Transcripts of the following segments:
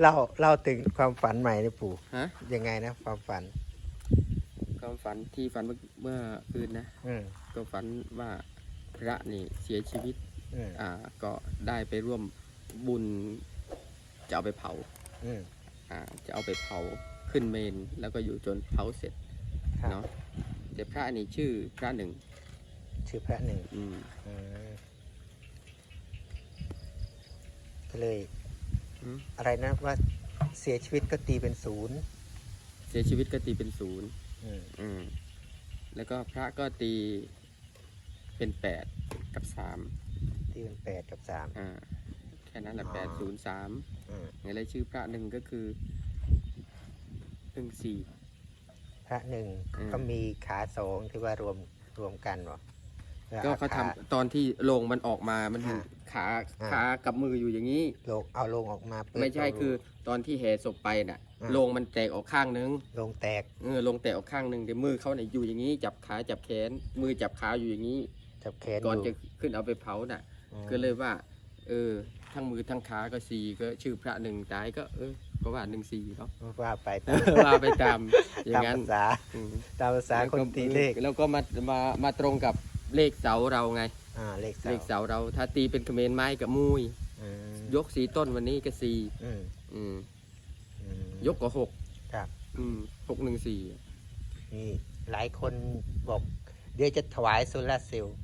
เล่าเล่าถึงความฝันใหม่นี่ปู่ฮะยังไงนะ ความฝัน ความฝันที่ฝันเมื่อเมื่อคืนนะอืมก็ฝันว่าพระนี่เสียชีวิต อืมอ่า ก็ได้ไปร่วมบุญจะเอาไปเผา อืมอ่า จะเอาไปเผาขึ้นเมน แล้วก็อยู่จนเผาเสร็จครับเนาะแต่พระนี่ชื่อพระหนึ่ง ชื่อพระหนึ่งอืม อืมก็เลย อืม อะไรนะว่าเสียชีวิตก็ตีเป็นศูนย์เสียชีวิตก็ตีเป็นศูนย์อืมอืมแล้วก็พระก็ตีเป็นแปดกับสามตีเป็นแปดกับสามอ่าแค่นั้นแหละอ๋อแปดศูนย์สามอืมในรายชื่อพระหนึ่งก็คือหนึ่งสี่ พระหนึ่งอืม ก็มีขาสองที่ว่ารวมรวมกันเหรอก็เขาทำตอนที่โลงมันออกมามันอยู่อ่า ขาอ่า ขากับมืออยู่อย่างนี้ลงเอาลงออกมาเปิดไม่ใช่ลงคือตอนที่แห่ศพไปน่ะอ่าโลงมันแตกออกข้างนึงลงแตกเออลงแตกออกข้างนึงแต่มือเขาเนี่ยอยู่อย่างนี้ จับขาจับแขน มือจับขาอยู่อย่างนี้ จับแขนก่อนอยู่จะขึ้นเอาไปเผาน่ะ อืมก็เลยว่า เออ ทั้งมือทั้งขาก็สี่ก็ชื่อพระหนึ่งตายก็เออก็ว่าหนึ่งสี่เนาะ ว่าไปว่าไปตามอย่าตางมนั้นภาษาอืมตามภาษาคนตีเลข แล้วก็มามามาตรงกับเลขเสาเราไง อ่าเลขเลขเสาเสาเราถ้าตีเป็นเขมรไม้กับมุย อืมยกสีต้นวันนี้ก็สี่อืมอืม อืม ยกก็หกครับ อืมหกหนึ่งสี่ นี่หลายคนบอก เดี๋ยวจะถวายโซลาร์เซลล์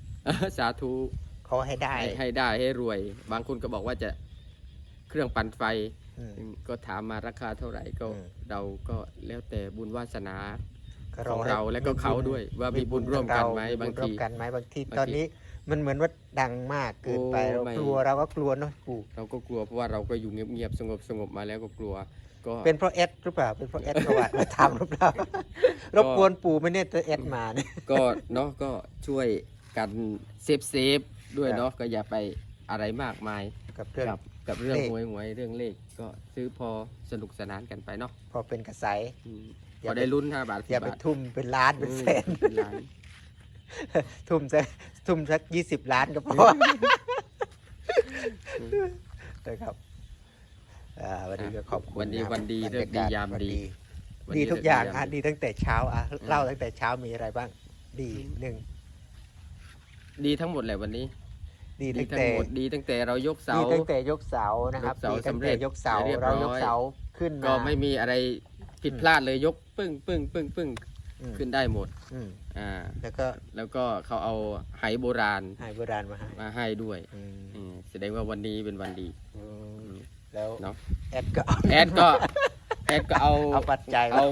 สาธุขอให้ได้ให้ให้ได้ให้รวย บางคนก็บอกว่าจะเครื่องปั่นไฟ อืมอืมก็ถามมาราคาเท่าไหร่ก็อืม เราก็แล้วแต่บุญวาสนา ก็ของให้เราและก็เขาด้วยว่ามีบุญร่วมกันไหมเรบางบุญร่วทีมกันไหมบางที บางที ตอนนี้ มันเหมือนว่าดังมากเกินไปโอ้เราไม่กลัวเราก็กลัวเนาะปู่เราก็กลัวเพราะว่าเราก็อยู่เงียบๆสงบสงบๆมาแล้วก็กลัว ก็เป็นเพราะแอดหรือเปล่าเป็นเพราะแอดประวัติมาทำหรือเปล่ารบกวนปู่ไหม่เนี่ยตัวแอดมาเนี่ยก็เนาะก็ช่วยกันเซฟเซฟๆด้วยครับเนาะก็อย่าไปอะไรมากมายกับเรื่องกับกับเรื่องเลขหวยหวยเรื่องเลขก็ซื้อพอสนุกสนานกันไปเนาะพอเป็นกระแสอืมอย่าพอไปได้ลุ้นห้าบาทอย่า10ไปบาททุ่มเป็นล้านเป็นแสนออเป็นล้านทุ่มสัก ทุ่มสักยี่สิบล้านก็พอนะครับอ่าวันนี้ก็ขอบคุณวันนี้ะครับวันดีบรเลิรกดีศยามวันดีวันดีนี้ทุกอย่างเลิอะดีดีตั้งแต่เช้าอะเล่าตั้งแต่เช้ามีอะไรบ้าง ดีหนึ่งดีทั้งหมดแหละวันนี้ ดีดีตั้งทั้งแต่หมดดีตั้งแต่เรายกเสาดีตั้งแต่ยกเสานะครับยกเสาดีตั้งสำเร็แต่จยกเสาเรียบร้เราอยยกเสาขึ้นมาก็ไม่มีอะไรผิดพลาดเลยยก ปึ้งปึ้งปึ้งปึ้ง อืม ขึ้นได้หมดอืมอ่าแล้วก็แล้วก็เขาเอาไหโบราณให้โบราณมาให้มาให้ด้วยอืมอืมแสดงว่าวันนี้เป็นวันดีอืมอืมแล้วเนาะ แอดก็เอา แอดก็ แอดก็เอาเอาปัจจัยมาเอา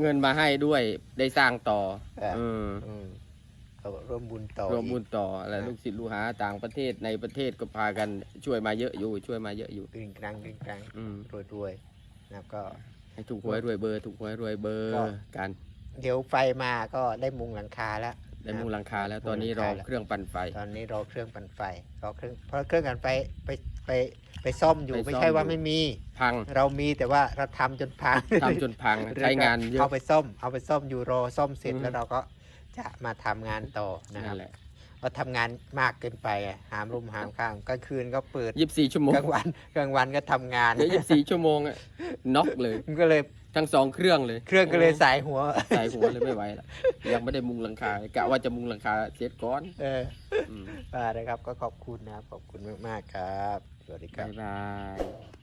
เงินมาให้ด้วยได้สร้างต่อเอออืมอืมเขาร่วมบุญต่อรวมบุอีญกต่ออะไรอ่าลูกศิษย์ลูกหาต่างประเทศในประเทศก็พากันช่วยมาเยอะอยู่ ช่วยมาเยอะอยู่ กริ่งกลางกริ่งกลางอืม รวยรวยนะครับก็ ให้ถูกหวยรวยเบอร์ ถูกหวยรวยเบอร์ก็ กัน เดี๋ยวไฟมาก็ได้มุงหลังคาแล้วได้มุงหลังคาแล้วมุงตอนนี้หลัรงอคาแล้วเครื่องปั่นไฟ ตอนนี้รอเครื่องปั่นไฟรอเครื่องเพราะเครื่องปั่นไฟไปไปไปซ่อมอยู่ไปไม่ซ่อมใช่ว่าอยู่ไม่มีพัง เรามีแต่ว่าเราทำจนพังทำจนพังใช้งานเยเอาอะไปซ่อม เอาไปซ่อมอยู่รอซ่อมเสร็จอืมแล้วเราก็จะมาทำงานต่อนะคนั่รับนแหละเราทำงานมากเกินไปอะหามรุมหามข้างกลางคืนก็เปิดยี่สิบสี่ชั่วโมงกลางวันกลางวันก็ทำงานเดี๋ยวยี่สิบสี่ชั่วโมงอะน็อกเลยมันก็เลย ทั้งสองเครื่องเลยเครื่องก็เลยสายหัว ใส่หัวเลยไม่ไหวละยังไม่ได้มุงหลังคากะว่าจะมุงหลังคาเสร็จก่อนเอออืมอ่านะครับก็ขอบคุณนะครับขอบคุณมากๆครับสวัสดีครับ๊ายบาย